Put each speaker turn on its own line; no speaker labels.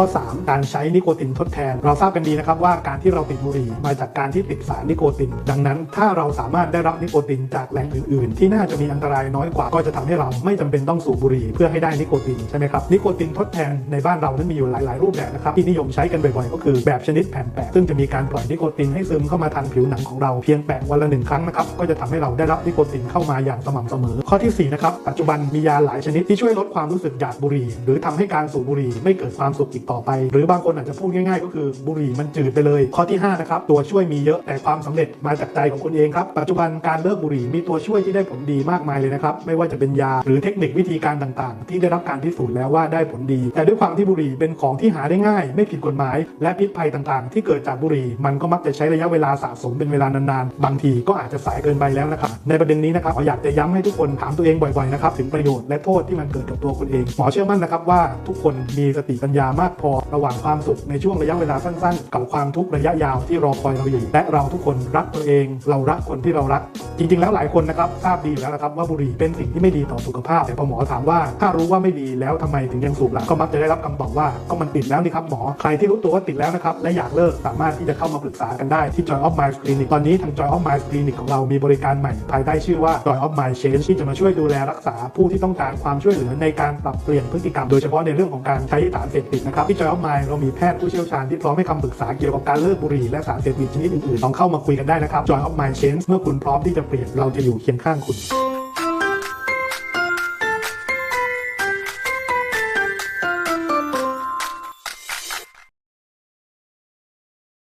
ข้อ 3 การใช้นิโคตินทดแทน เราทราบกันดีนะครับว่าการที่เราติดบุหรี่มาจากการที่ติดสารนิโคติน ดังนั้น ถ้าเราสามารถได้รับนิโคตินจากแหล่งอื่นๆ ที่น่าจะมีอันตรายน้อยกว่าก็จะทำให้เราไม่จำเป็นต้องสูบบุหรี่เพื่อให้ได้นิโคตินใช่ไหมครับนิโคตินทดแทนในบ้านเรานั้นมีอยู่หลาย ๆ รูปแบบนะครับที่นิยมใช้กันบ่อยๆก็คือแบบชนิดแผ่นแปะซึ่งจะมีการปล่อยนิโคตินให้ซึมเข้ามาทางผิวหนังของเราเพียงแปะวันละหนึ่งครั้งนะครับก็จะทำให้เราได้รับนิโคตินเข้ามาอย่างสม่ำเสมอ ข้อที่สี่นะครับปัจจุบันมียาหลายชนิดที่ช่วยลดความรู้สึกอยากบุหรี่ หรือทำให้การสูบบุหรี่ไม่เกิดความสุขอีกต่อไป หรือบางคนอาจจะพูดง่ายๆ ก็คือบุหรี่มันจืดไปเลย ข้อที่ห้านะครับตัวช่วยมีเยอะแต่ความสำเร็จมาจากใจของคุณเองครับปัจจุบันการเลิกบุหรี่มีตัวช่วยที่ได้ผลดีมากมายเลยนะครับไม่ว่าจะเป็นยาหรือเทคนิควิธีการต่างๆ ที่ได้รับการพิสูจน์แล้วว่าได้ผลดี แต่ด้วยความที่บุหรี่เป็นของที่หาได้ง่าย ไม่ผิดกฎหมาย และพิษภัยต่างๆ ที่เกิดจากบุหรี่ มันก็มักจะใช้ระยะเวลาสะสมเป็นเวลานานๆ บางทีก็อาจจะสายเกินไปแล้วนะครับในประเด็นนี้นะครับขออยากจะย้ำให้ทุกคนถามตัวเองบ่อยๆนะครับถึงประโยชน์และโทษที่มันเกิดกับตัวคุณเองหมอเชื่อมั่นนะครับว่าทุกคนมีสติปัญญามากพอระหว่างความสุขในช่วงระยะเวลาสั้นๆ กับความทุกข์ระยะยาวที่รอคอยเราอยู่ และเราทุกคนรักตัวเอง เรารักคนที่เรารัก จริงๆ แล้วหลายคนนะครับทราบดีอยู่แล้วนะครับว่าบุหรี่เป็นสิ่งที่ไม่ดีต่อสุขภาพ แต่พอหมอถามว่า ถ้ารู้ว่าไม่ดีแล้วทำไมถึงยังสูบล่ะก็มักจะได้รับคำตอบว่าก็มันติดแล้วนี่ครับหมอใครที่รู้ตัวว่าติดแล้วนะครับและอยากเลิกสามารถที่จะเข้ามาปรึกษากันได้ที่ Joy of Mind Clinic ตอนนี้ทาง Joy of Mind Clinic ของเรามีบริการใหม่ภายใต้ชื่อว่า Joy of Mind Change ที่จะมาช่วยดูแลรักษาผู้ที่ต้องการความช่วยเหลือในการปรับเปลี่ยนพฤติกรรมโดยเฉพาะในเรื่องของการใช้สารเสพติดนะครับที่จอยออฟไมล์เรามีแพทย์ผู้เชี่ยวชาญที่พร้อมให้คำปรึกษาเกี่ยวกับการเลิกบุหรี่และสารเสพติดชนิดอื่นๆลองเข้ามาคุยกันได้นะครับจอยออฟไมล์เชนส์เมื่อคุณพร้อมที่จะเปลี่ยนเราจะอยู่เคียงข้างคุณ